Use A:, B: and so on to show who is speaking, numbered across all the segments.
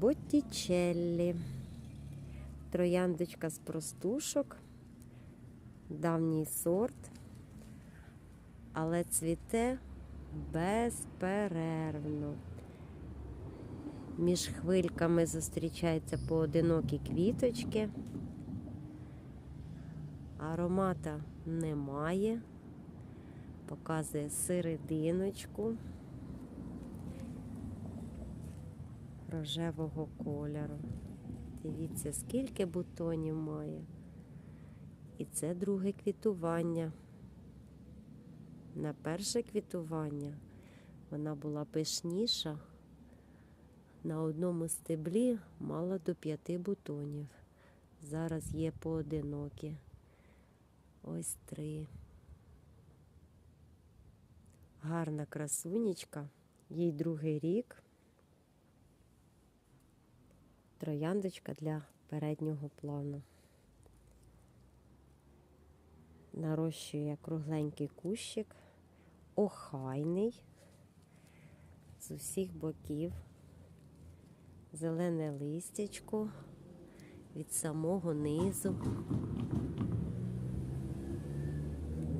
A: Боттічеллі. Трояндочка з простушок. Давній сорт. Але цвіте безперервно. Між хвильками зустрічаються поодинокі квіточки. Аромата немає. Показує серединочку рожевого кольору. Дивіться, скільки бутонів має. І це друге квітування. На перше квітування вона була пишніша. На одному стеблі мала до п'яти бутонів. Зараз є поодинокі. Ось три. Гарна красунечка, їй другий рік. Трояндочка для переднього плану. Нарощує кругленький кущик, охайний з усіх боків, зелене листячко від самого низу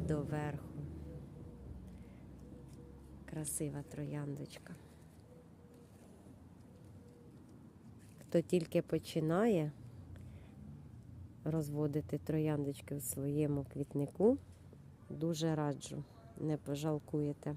A: до верху. Красива трояндочка. Хто тільки починає розводити трояндочки в своєму квітнику, дуже раджу, не пожалкуєте.